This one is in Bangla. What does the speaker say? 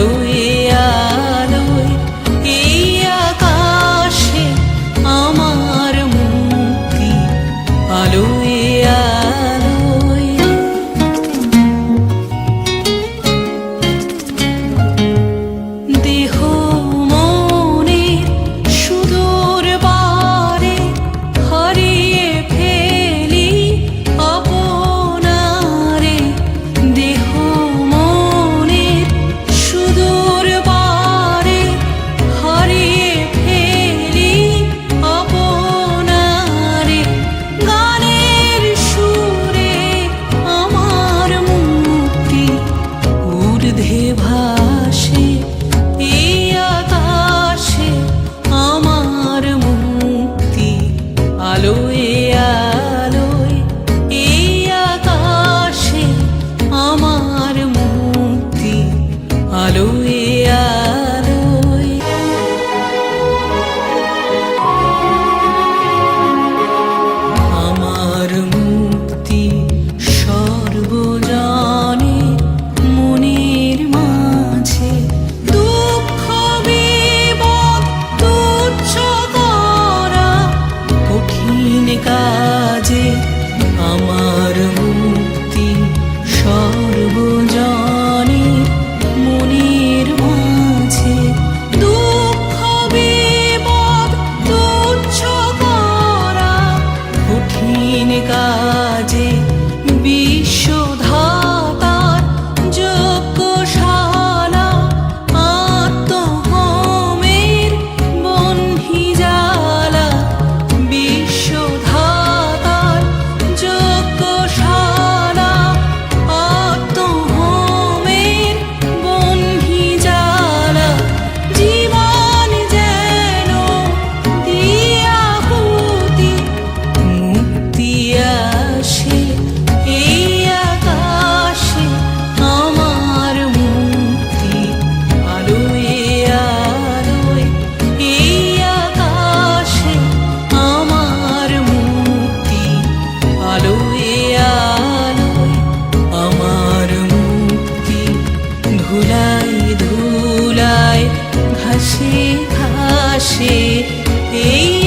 আলোয় আলোয় এই আকাশে আমার মুক্তি আলোয় ঘাসে এই